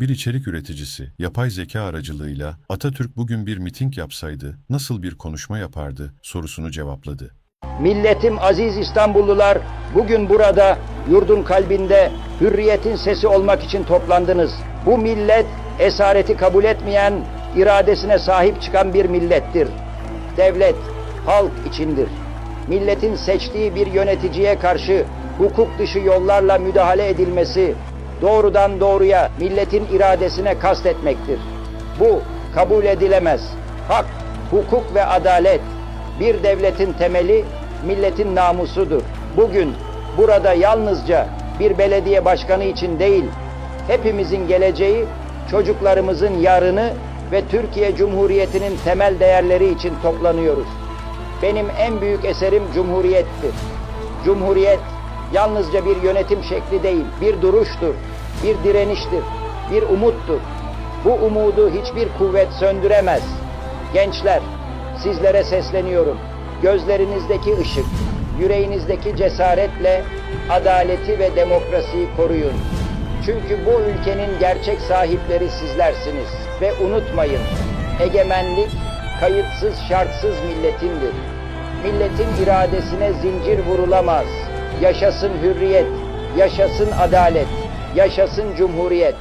Bir içerik üreticisi, yapay zeka aracılığıyla Atatürk bugün bir miting yapsaydı nasıl bir konuşma yapardı sorusunu cevapladı. Milletim aziz İstanbullular, bugün burada yurdun kalbinde hürriyetin sesi olmak için toplandınız. Bu millet esareti kabul etmeyen, iradesine sahip çıkan bir millettir. Devlet halk içindir. Milletin seçtiği bir yöneticiye karşı hukuk dışı yollarla müdahale edilmesi doğrudan doğruya milletin iradesine kastetmektir. Bu kabul edilemez. Hak, hukuk ve adalet bir devletin temeli milletin namusudur. Bugün burada yalnızca bir belediye başkanı için değil, hepimizin geleceği, çocuklarımızın yarını ve Türkiye Cumhuriyeti'nin temel değerleri için toplanıyoruz. Benim en büyük eserim Cumhuriyettir. Cumhuriyet yalnızca bir yönetim şekli değil, bir duruştur, bir direniştir, bir umuttur. Bu umudu hiçbir kuvvet söndüremez. Gençler, sizlere sesleniyorum. Gözlerinizdeki ışık, yüreğinizdeki cesaretle adaleti ve demokrasiyi koruyun. Çünkü bu ülkenin gerçek sahipleri sizlersiniz. Ve unutmayın, egemenlik kayıtsız şartsız milletindir. Milletin iradesine zincir vurulamaz. Yaşasın hürriyet, yaşasın adalet, yaşasın cumhuriyet.